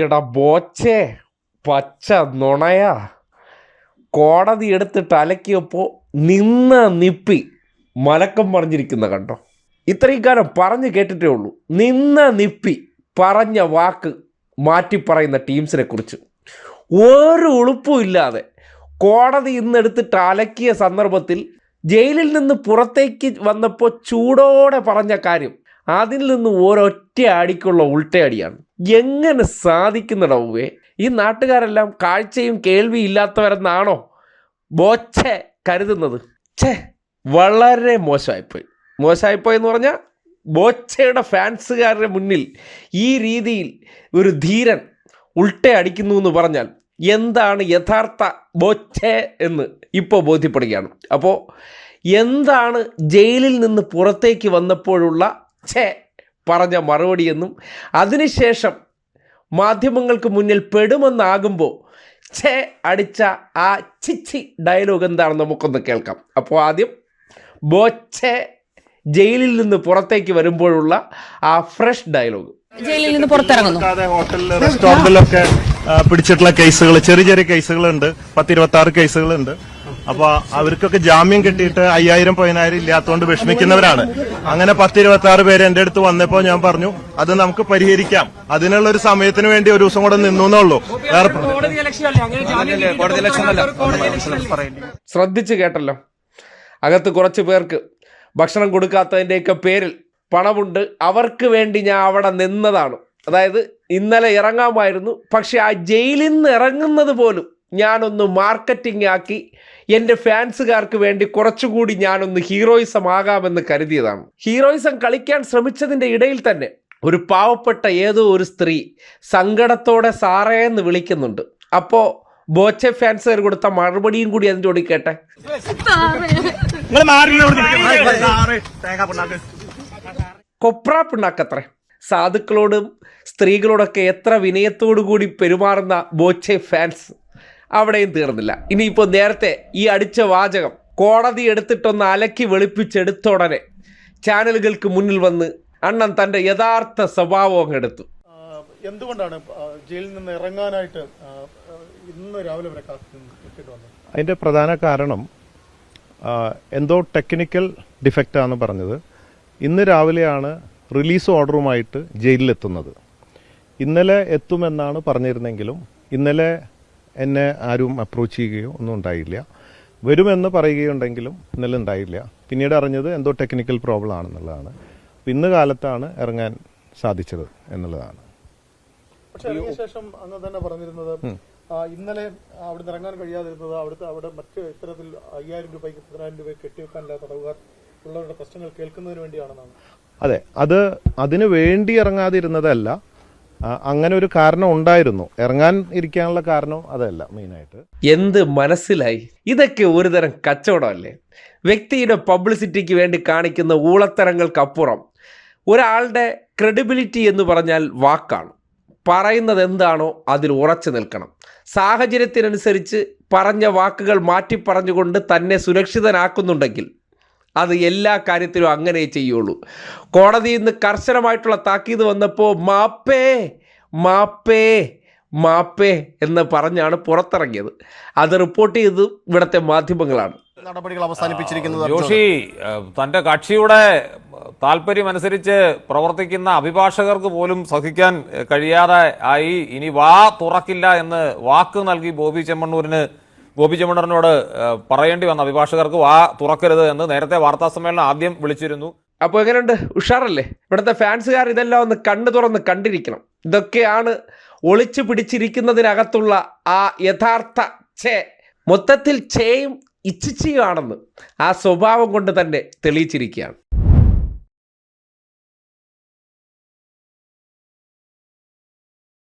എടാ ബോച്ചേ പച്ച നുണയാ. കോടതി എടുത്തിട്ട് അലക്കിയപ്പോൾ നിന്ന നിപ്പി മലക്കം പറഞ്ഞിരിക്കുന്ന കണ്ടോ? ഇത്രയും കാലം പറഞ്ഞു കേട്ടിട്ടേ ഉള്ളൂ. നിന്ന നിപ്പി പറഞ്ഞ വാക്ക് മാറ്റി പറയുന്ന ടീംസിനെ കുറിച്ച്. ഒരു ഉളുപ്പും ഇല്ലാതെ കോടതി ഇന്നെടുത്തിട്ട് അലക്കിയ സന്ദർഭത്തിൽ ജയിലിൽ നിന്ന് പുറത്തേക്ക് വന്നപ്പോൾ ചൂടോടെ പറഞ്ഞ കാര്യം അതിൽ നിന്ന് ഒരൊറ്റ അടിക്കുള്ള ഉൾട്ടയടിയാണ് എങ്ങനെ സാധിക്കുന്നടവേ ഈ നാട്ടുകാരെല്ലാം കാഴ്ചയും കേൾവി ഇല്ലാത്തവരെന്നാണോ? ബോച്ചെ കരുതുന്നത്. ഛേ വളരെ മോശമായിപ്പോയി. മോശമായിപ്പോയി എന്ന് പറഞ്ഞാൽ ബോച്ചയുടെ ഫാൻസുകാരുടെ മുന്നിൽ ഈ രീതിയിൽ ഒരു ധീരൻ ഉൾട്ട അടിക്കുന്നു എന്ന് പറഞ്ഞാൽ എന്താണ് യഥാർത്ഥ ബോച്ചെ എന്ന് ഇപ്പോൾ ബോധ്യപ്പെടുകയാണ്. അപ്പോൾ എന്താണ് ജയിലിൽ നിന്ന് പുറത്തേക്ക് വന്നപ്പോഴുള്ള ഛേ പറഞ്ഞ മറുപടിയെന്നും അതിനുശേഷം മാധ്യമങ്ങൾക്ക് മുന്നിൽ പെടുമെന്നാകുമ്പോൾ ഛേ അടിച്ച ആ ചിച്ചി ഡയലോഗ് എന്താണെന്ന് നമുക്കൊന്ന് കേൾക്കാം. അപ്പോൾ ആദ്യം ബോച്ചെ ജയിലിൽ നിന്ന് പുറത്തേക്ക് വരുമ്പോഴുള്ള ആ ഫ്രഷ് ഡയലോഗ് ജയിലിൽ നിന്ന് പുറത്തിറങ്ങുന്നു. ഹോട്ടലിലെ ഹോട്ടലിൽ റെസ്റ്റോറന്റിലൊക്കെ പിടിച്ചിട്ടുള്ള കേസുകൾ ചെറിയ ചെറിയ കേസുകളുണ്ട് പത്തിരുപത്തി ആറ് കേസുകളുണ്ട് അപ്പൊ അവർക്കൊക്കെ ജാമ്യം കിട്ടിയിട്ട് അയ്യായിരം പതിനായിരം ഇല്ലാത്തതുകൊണ്ട് വിഷമിക്കുന്നവരാണ്. അങ്ങനെ പത്തിരുപത്തി ആറ് പേര് എന്റെ അടുത്ത് വന്നപ്പോ ഞാൻ പറഞ്ഞു അത് നമുക്ക് പരിഹരിക്കാം. അതിനുള്ള ഒരു സമയത്തിന് വേണ്ടി ഒരു ദിവസം കൂടെ നിന്നു എന്നുള്ളൂ വേറെ പ്ര- ശ്രദ്ധിച്ച് കേട്ടല്ലോ. അകത്ത് കുറച്ച് പേർക്ക് ഭക്ഷണം കൊടുക്കാത്തതിന്റെയൊക്കെ പേരിൽ പണമുണ്ട്. അവർക്ക് വേണ്ടി ഞാൻ അവിടെ നിന്നതാണ്. അതായത് ഇന്നലെ ഇറങ്ങാമായിരുന്നു. പക്ഷെ ആ ജയിലിൽ നിന്ന് ഇറങ്ങുന്നത് പോലും ഞാനൊന്ന് മാർക്കറ്റിംഗ് ആക്കി എന്റെ ഫാൻസുകാർക്ക് വേണ്ടി കുറച്ചുകൂടി ഞാനൊന്ന് ഹീറോയിസം ആകാമെന്ന് കരുതിയതാണ്. ഹീറോയിസം കളിക്കാൻ ശ്രമിച്ചതിന്റെ ഇടയിൽ തന്നെ ഒരു പാവപ്പെട്ട ഏതോ ഒരു സ്ത്രീ സങ്കടത്തോടെ സാറേ എന്ന് വിളിക്കുന്നുണ്ട്. അപ്പോൾ ബോച്ചെ ഫാൻസുകാർ കൊടുത്ത മറുപടിയും കൂടി അതിന്റെ കൂടി കേട്ടെ. കൊപ്ര പിണ്ണാക്കത്രേ. സാധുക്കളോടും സ്ത്രീകളോടൊക്കെ എത്ര വിനയത്തോടു കൂടി പെരുമാറുന്ന ബോച്ചെ ഫാൻസ് അവിടെയും തീർന്നില്ല. ഇനിയിപ്പോൾ നേരത്തെ ഈ അടിച്ച വാചകം കോടതി എടുത്തിട്ടൊന്ന് അലക്കി വെളുപ്പിച്ചെടുത്തോടനെ ചാനലുകൾക്ക് മുന്നിൽ വന്ന് അണ്ണൻ തന്റെ യഥാർത്ഥ സ്വഭാവം എടുത്തു. എന്തുകൊണ്ടാണ് ജയിലിൽ നിന്ന് ഇറങ്ങാനായിട്ട് ഇന്ന് രാവിലെ വരെ അതിന്റെ പ്രധാന കാരണം എന്തോ ടെക്നിക്കൽ ഡിഫക്റ്റ് ആണ് പറഞ്ഞത്. ഇന്ന് രാവിലെയാണ് റിലീസ് ഓർഡറുമായിട്ട് ജയിലിലെത്തുന്നത്. ഇന്നലെ എത്തുമെന്നാണ് പറഞ്ഞിരുന്നെങ്കിലും ഇന്നലെ എന്നെ ആരും അപ്രോച്ച് ചെയ്യുകയോ ഒന്നും ഉണ്ടായില്ല. വരുമെന്ന് പറയുകയുണ്ടെങ്കിലും ഇന്നലെ ഉണ്ടായില്ല. പിന്നീട് അറിഞ്ഞത് എന്തോ ടെക്നിക്കൽ പ്രോബ്ലം ആണെന്നുള്ളതാണ്. അപ്പൊ ഇന്ന് കാലത്താണ് ഇറങ്ങാൻ സാധിച്ചത് എന്നുള്ളതാണ്. പക്ഷെ ശേഷം തന്നെ പറഞ്ഞിരുന്നത് ഇന്നലെ അവിടെ ഇറങ്ങാൻ കഴിയാതിരുന്നത് അവിടുത്തെ അവിടെ മറ്റ് ഇത്തരത്തിൽ അയ്യായിരം രൂപയ്ക്ക് പതിനായിരം രൂപ കെട്ടിവെക്കാനില്ലാത്ത തടവുകാർ ഉള്ളവരുടെ പ്രശ്നങ്ങൾ കേൾക്കുന്നതിന് വേണ്ടിയാണെന്നാണ്. അതെ അത് അതിനു വേണ്ടി ഇറങ്ങാതിരുന്നതല്ല അങ്ങനെ ഒരു കാരണം ഉണ്ടായിരുന്നു. ഇറങ്ങാൻ ഇരിക്കാനുള്ള കാരണം അതല്ല മെയിനായിട്ട്. എന്ത് മനസ്സിലായി? ഇതൊക്കെ ഒരുതരം കച്ചവടമല്ലേ വ്യക്തിയുടെ പബ്ലിസിറ്റിക്ക് വേണ്ടി കാണിക്കുന്ന ഊളത്തരങ്ങൾക്കപ്പുറം ഒരാളുടെ ക്രെഡിബിലിറ്റി എന്ന് പറഞ്ഞാൽ വാക്കാണ്. പറയുന്നത് എന്താണോ അതിൽ ഉറച്ചു നിൽക്കണം. സാഹചര്യത്തിനനുസരിച്ച് പറഞ്ഞ വാക്കുകൾ മാറ്റി പറഞ്ഞുകൊണ്ട് തന്നെ സുരക്ഷിതനാക്കുന്നുണ്ടെങ്കിൽ അത് എല്ലാ കാര്യത്തിലും അങ്ങനെ ചെയ്യുള്ളൂ. കോടതിയിൽ നിന്ന് കർശനമായിട്ടുള്ള താക്കീത് വന്നപ്പോൾ മാപ്പേ മാപ്പേ മാപ്പേ എന്ന് പറഞ്ഞാണ് പുറത്തിറങ്ങിയത്. അത് റിപ്പോർട്ട് ചെയ്തത് ഇവിടുത്തെ മാധ്യമങ്ങളാണ്. നടപടികൾ അവസാനിപ്പിച്ചിരിക്കുന്നത് ജോഷി തന്റെ കക്ഷിയുടെ താല്പര്യം അനുസരിച്ച് പ്രവർത്തിക്കുന്ന അഭിഭാഷകർക്ക് പോലും സഹിക്കാൻ കഴിയാതെ ആയി. ഇനി വാ തുറക്കില്ല എന്ന് വാക്ക് നൽകി ബോബി ചെമ്മണ്ണൂരിന് ഏഹ്, പറയേണ്ടി വന്ന അഭിഭാഷകർക്ക് വാ തുറക്കരുത് എന്ന് നേരത്തെ വാർത്താ സമ്മേളനം ആദ്യം വിളിച്ചിരുന്നു. അപ്പോൾ എങ്ങനെയുണ്ട്? ഉഷാറല്ലേ? ഇവിടുത്തെ ഫാൻസുകാർ ഇതെല്ലാം ഒന്ന് കണ്ണു തുറന്ന് കണ്ടിരിക്കണം. ഇതൊക്കെയാണ് ഒളിച്ചു പിടിച്ചിരിക്കുന്നതിനകത്തുള്ള ആ യഥാർത്ഥ ചേ മൊത്തത്തിൽ ഛേയും ഇച്ഛിച്ചിയുമാണെന്ന് ആ സ്വഭാവം കൊണ്ട് തന്നെ തെളിയിച്ചിരിക്കുകയാണ്.